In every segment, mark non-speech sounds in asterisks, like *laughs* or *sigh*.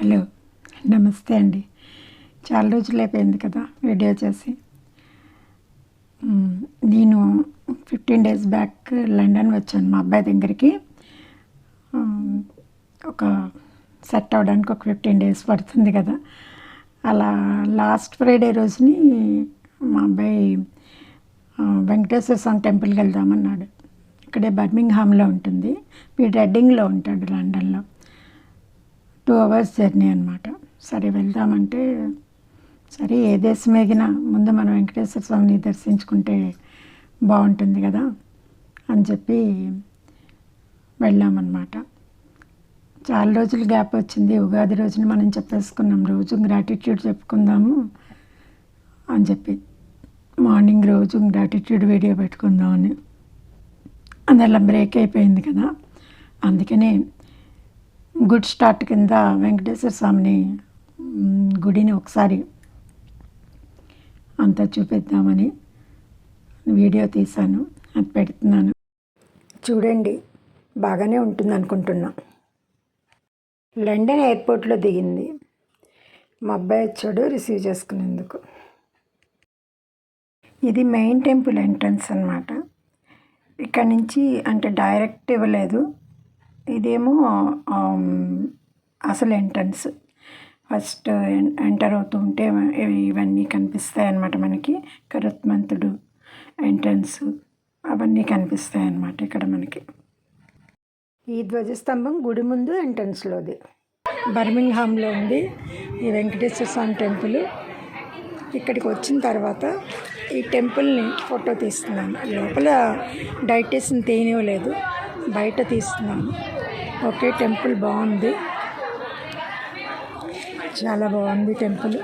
Hello నమస్తే అండి. చాలా రోజులు అయిపోయింది కదా వీడియో చేసి. నేను ఫిఫ్టీన్ డేస్ బ్యాక్ లండన్ వచ్చాను మా అబ్బాయి దగ్గరికి. ఒక సెట్ అవ్వడానికి ఒక ఫిఫ్టీన్ డేస్ పడుతుంది కదా. అలా లాస్ట్ ఫ్రైడే రోజుని మా అబ్బాయి వెంకటేశ్వర స్వామి టెంపుల్కి వెళ్దామన్నాడు. ఇక్కడే బర్మింగ్హామ్లో ఉంటుంది. వీడు రెడ్డింగ్లో ఉంటాడు లండన్లో. టూ అవర్స్ జర్నీ అనమాట సరే వెళ్దామంటే సరే ఏ దేశం ఎగినా ముందు మనం వెంకటేశ్వర స్వామిని దర్శించుకుంటే బాగుంటుంది కదా అని చెప్పి వెళ్ళామన్నమాట. చాలా రోజులు గ్యాప్ వచ్చింది. ఉగాది రోజున మనం చెప్పేసుకున్నాం రోజు గ్రాటిట్యూడ్ చెప్పుకుందాము అని చెప్పి. మార్నింగ్ రోజు గ్రాటిట్యూడ్ వీడియో పెట్టుకుందామని. అని అలా బ్రేక్ అయిపోయింది కదా. అందుకనే గుడ్ స్టార్ట్ కింద వెంకటేశ్వర స్వామిని గుడిని ఒకసారి అంతా చూపిద్దామని వీడియో తీశాను అది పెడుతున్నాను. చూడండి బాగానే ఉంటుంది అనుకుంటున్నా. లండన్ ఎయిర్పోర్ట్లో దిగింది. మా అబ్బాయి వచ్చాడు రిసీవ్ చేసుకునేందుకు. ఇది మెయిన్ టెంపుల్ ఎంట్రన్స్ అనమాట ఇక్కడ నుంచి అంటే డైరెక్ట్ ఇవ్వలేదు. ఇదేమో అసలు ఎంట్రన్స్. ఫస్ట్ ఎంటర్ అవుతూ ఉంటే ఇవన్నీ కనిపిస్తాయి అన్నమాట మనకి. కరుత్మంతుడు ఎంట్రన్స్ అవన్నీ కనిపిస్తాయి అన్నమాట ఇక్కడ మనకి. ఈ ధ్వజస్తంభం గుడి ముందు ఎంట్రన్స్లోది. బర్మింగ్హామ్లో ఉంది ఈ వెంకటేశ్వర స్వామి టెంపుల్. ఇక్కడికి వచ్చిన తర్వాత ఈ టెంపుల్ని ఫోటో తీస్తున్నాను. లోపల డైటేషన్ తీయనివ్వలేదు. బయట తీస్తున్నాను. ఓకే టెంపుల్ బాగుంది. చాలా బాగుంది టెంపుల్.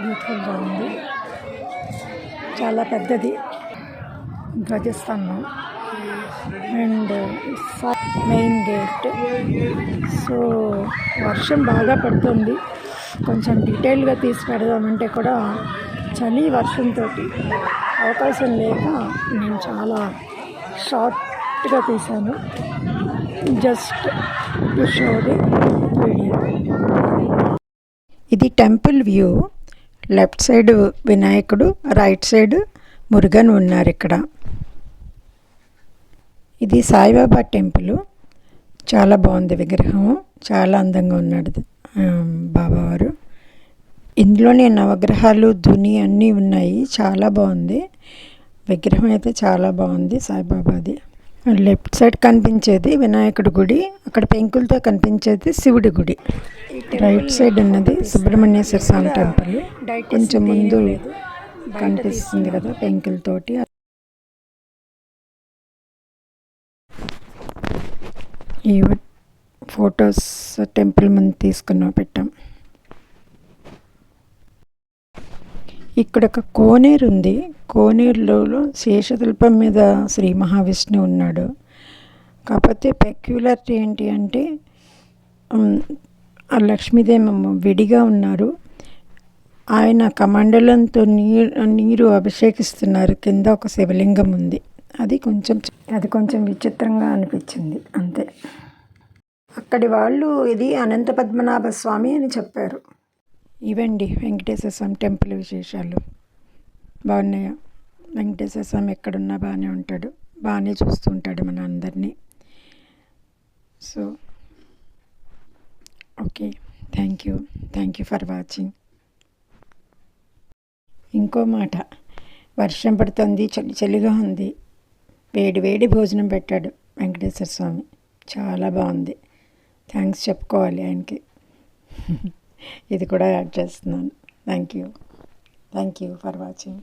బ్యూటిఫుల్ బాగుంది చాలా పెద్దది. ధ్వజస్తంభం. అండ్ మెయిన్ గేట్ సో వర్షం బాగా పడుతుంది. కొంచెం డీటెయిల్గా తీసి పెడదామంటే కూడా చలి వర్షంతో అవకాశం లేక నేను చాలా షార్ట్ షార్ట్గా తీశాను. Just to show the video. ఇది టెంపుల్ వ్యూ. లెఫ్ట్ సైడ్ వినాయకుడు రైట్ సైడ్ మురుగన్ ఉన్నారు ఇక్కడ. ఇది సాయిబాబా టెంపుల్. చాలా బాగుంది విగ్రహం. చాలా అందంగా ఉన్నాడు బాబావారు ఇందులోనే నవగ్రహాలు ధుని అన్నీ ఉన్నాయి. చాలా బాగుంది. విగ్రహం అయితే చాలా బాగుంది సాయిబాబాది. లెఫ్ట్ సైడ్ కనిపించేది వినాయకుడి గుడి అక్కడ పెంకులతో కనిపించేది శివుడి గుడి. రైట్ సైడ్ ఉన్నది సుబ్రహ్మణ్యేశ్వర స్వామి టెంపుల్. కొంచెం ముందు కనిపిస్తుంది కదా పెంకులతోటి. ఈ ఫొటోస్ టెంపుల్ ముందు తీసుకున్నాం పెట్టాం ఇక్కడ ఒక కోనేరు ఉంది. కోనేరులో శేషశిల్పం మీద శ్రీ మహావిష్ణువు ఉన్నాడు. కాకపోతే పెక్యులారిటీ ఏంటి అంటే ఆ లక్ష్మీదేవి విడిగా ఉన్నారు. ఆయన కమండలంతో నీరు నీరు అభిషేకిస్తున్నారు. కింద ఒక శివలింగం ఉంది. అది కొంచెం అది కొంచెం విచిత్రంగా అనిపించింది. అంతే. అక్కడి వాళ్ళు ఇది అనంత పద్మనాభ స్వామి అని చెప్పారు. ఇవండి వెంకటేశ్వర స్వామి టెంపుల్ విశేషాలు. బాగున్నాయా? వెంకటేశ్వర స్వామి ఎక్కడున్నా బాగానే ఉంటాడు. బాగానే చూస్తూ ఉంటాడు మన అందరినీ. So okay. Thank you. Thank you for watching. ఇంకో మాట. వర్షం పడుతుంది చలి చలిగా ఉంది. వేడి వేడి భోజనం పెట్టాడు వెంకటేశ్వర స్వామి. చాలా బాగుంది. థ్యాంక్స్ చెప్పుకోవాలి ఆయనకి. *laughs* ఇది కూడా యాడ్ చేస్తున్నాను. Thank you thank you for watching